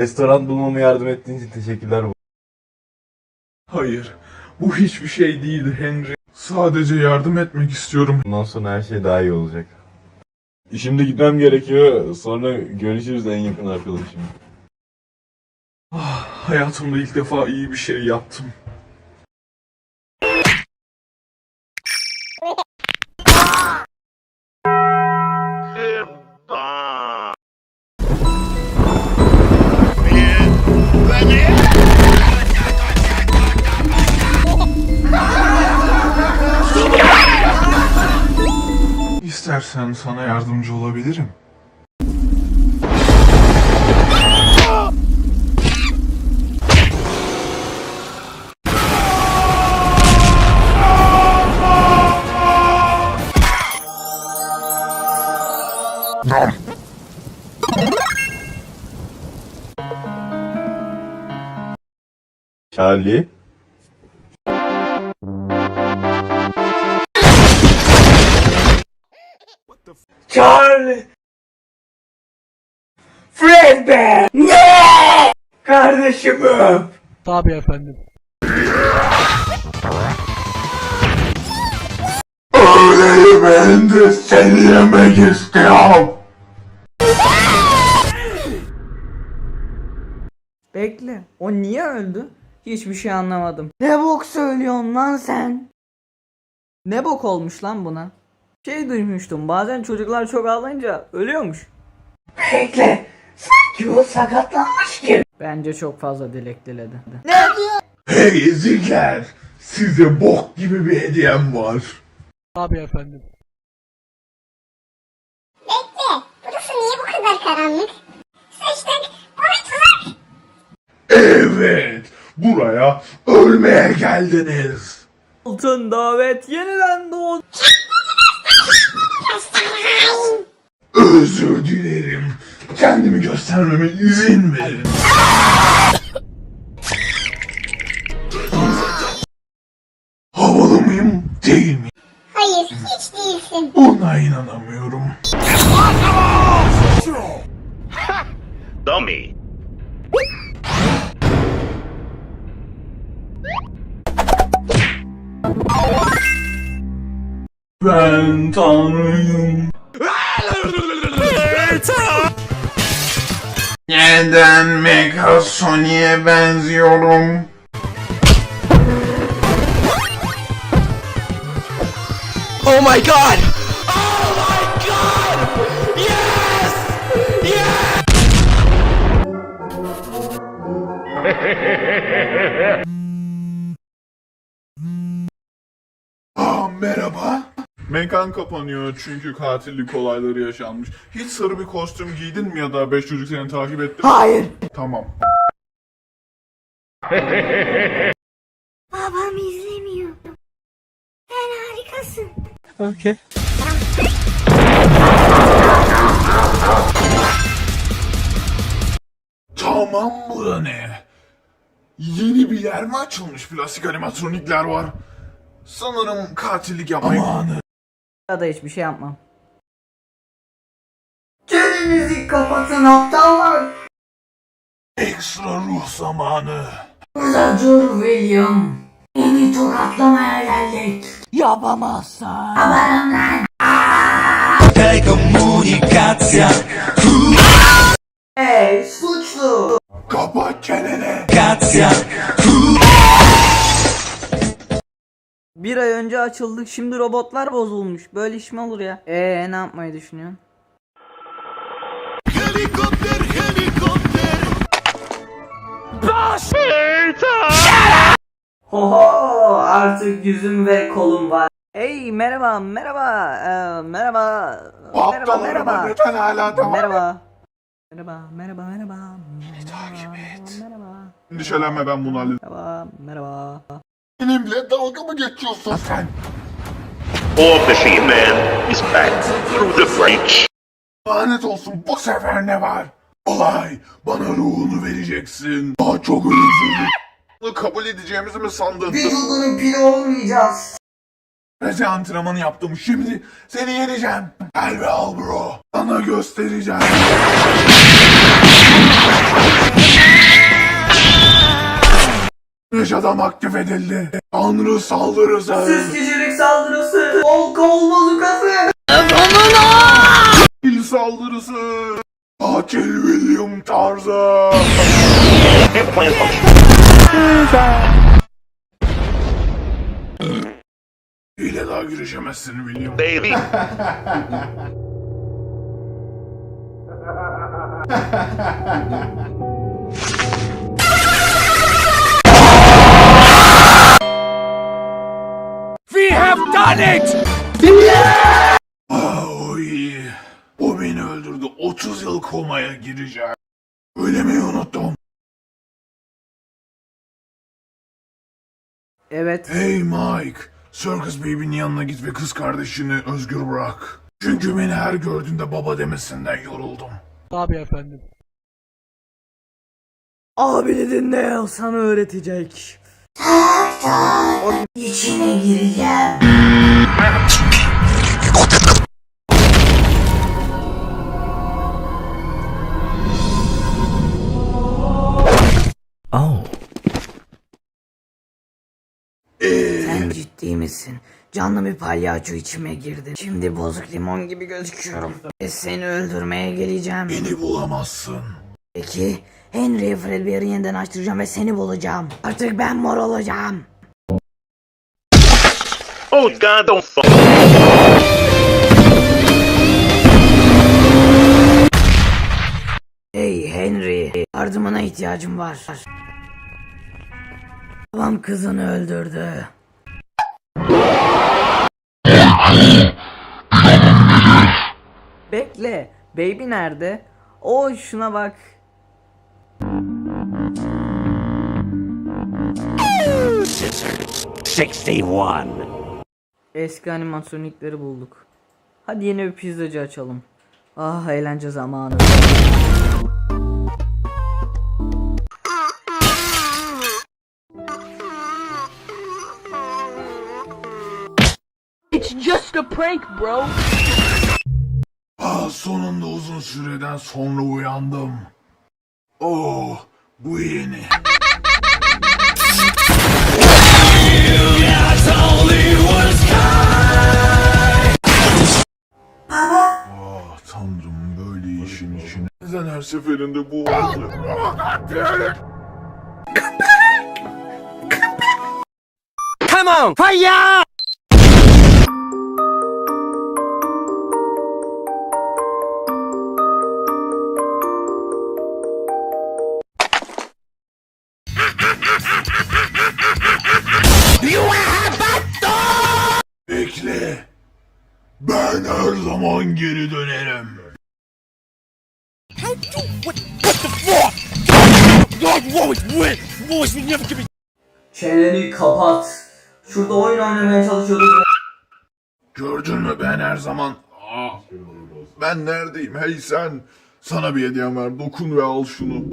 Restoran bulmama yardım ettiğin için teşekkürler. Hayır, bu hiçbir şey değildi Henry. Sadece yardım etmek istiyorum. Bundan sonra her şey daha iyi olacak. Şimdi gitmem gerekiyor. Sonra görüşürüz en yakın arkadaşım. Ah, hayatımda ilk defa iyi bir şey yaptım. İstersen sana yardımcı olabilirim. Charlie. Fredbear! Ne? Kardeşimi öp! Tabii efendim. Öyle ben de seni yemek istiyorum. Bekle. O niye öldü? Hiçbir şey anlamadım. Ne bok söylüyorsun lan sen? Ne bok olmuş lan buna? Şey duymuştum. Bazen çocuklar çok ağlayınca ölüyormuş. Bekle! Sanki o sakatlanmış gibi. Bence çok fazla dilek diledi. Hey ezikler, size bok gibi bir hediyem var. Tabii efendim. Bekle, burası niye bu kadar karanlık? Sıçtık, bu bir tuzak. Evet, buraya ölmeye geldiniz. Altın davet yeniden doğdu. Özür dilerim. Kendimi göstermeme izin verin. Havalı mıyım, değil mi? Hayır, hiç değilsin. Buna inanamıyorum. dummy. Ben tanrıyım. Neden Mega Sony'e benziyorum? Oh my god! Oh my god! Yes! Yes! Mekan kapanıyor çünkü katillik olayları yaşanmış. Hiç sarı bir kostüm giydin mi ya da beş çocuk seni takip etti mi? Hayır! Tamam. Babam izlemiyor. Sen harikasın. Okay. Tamam bu da ne? Yeni bir yer mi açılmış? Plastik animatronikler var. Sanırım katillik yapmayı... Amanı. Ya da hiçbir şey yapmam. Çenenizi kapatın aptallar! Ekstra ruh zamanı. Burada dur William. Beni tokatlamaya geldik. Yapamazsan. Amanın lan. Hey suçlu. Kapat çeneni. Bir ay önce açıldık şimdi robotlar bozulmuş. Böyle iş mi olur ya? Eee ne yapmayı düşünüyorsun? Oho artık yüzüm ve kolum var. Hey merhaba merhaba ee, merhaba merhaba merhaba neden hala devam merhaba merhaba merhaba merhaba takip et merhaba Endişelenme ben bunu hallederim. merhaba merhaba Benimle dalga mı geçiyorsun sen? War Machine Man is back through the breach. Lanet olsun bu sefer ne var? Olay bana ruhunu vereceksin. Daha çok ölümsüzlük. Bunu kabul edeceğimizi mi sandın? Biz bunun pili olmayacağız. Rezi antrenmanı yaptım şimdi seni yeneceğim. Gel ve al bro. Sana göstereceğim. Güneş adam aktif edildi. Tanrı saldırısı. Süs kişilik saldırısı. Kol kol bozukası. Fil saldırısı. Katil William tarzı. Hile daha girişemezsin William. Baby. Ah o iyi. O beni öldürdü. 30 yıl komaya girecek. Ölemeyi unuttum. Evet. Hey Mike. Circus Baby'nin yanına git ve kız kardeşini özgür bırak. Çünkü beni her gördüğünde baba demesinden yoruldum. Tabii efendim. Abini dinle sana öğretecek. İçine gireceğim. Sen ciddi misin? Canlı bir palyaço içime girdi. Şimdi bozuk limon gibi gözüküyorum. Ve seni öldürmeye geleceğim. Beni bulamazsın. Peki Henry Fredbear'ı yeniden açtıracağım ve seni bulacağım. Artık ben mor olacağım. Oh God, don't fuck. Hey Henry, yardımına ihtiyacım var. Babam kızını öldürdü. Bekle. Baby nerede? O şuna bak. Eski animatronikleri bulduk. Hadi yeni bir pizzacı açalım. Ah eğlence zamanı. Ah sonunda uzun süreden sonra uyandım. Oh bu yeni. Ah tanrım böyle işin içine. Neden her seferinde bu oldu? Bekle. Ben her zaman geri dönerim. Çeneni kapat. Şurada oyun oynamaya çalışıyorduk. Gördün mü ben her zaman... Ah, ben neredeyim hey sen? Sana bir hediyem var dokun ve al şunu.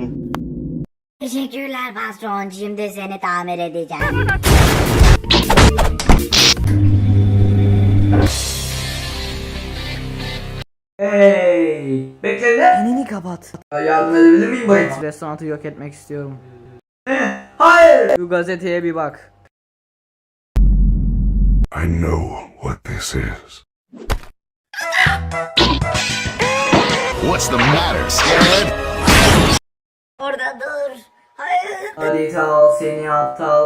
Teşekkürler patron. Şimdi seni tamir edeceğim. Hey, bekle ne? Çeneni kapat. Yardım edebilir miyim bayım? Evet, restoranı yok etmek istiyorum. Hayır. Şu gazeteye bir bak. I know what this is. What's the matter, scared? Orada dur. Hayır. Hadi kal seni aptal.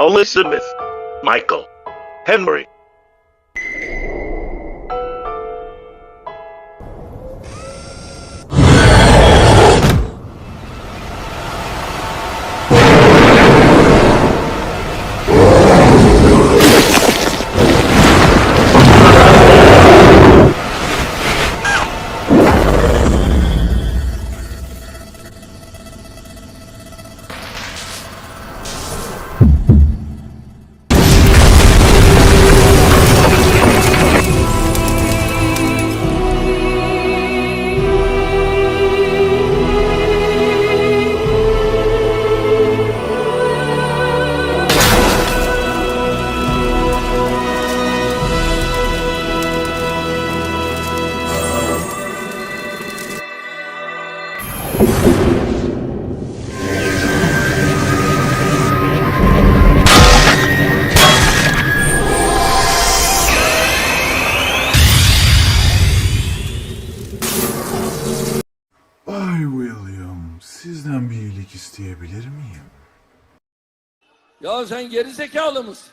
Elizabeth, Michael, Henry. Ya sen geri zekalı mısın?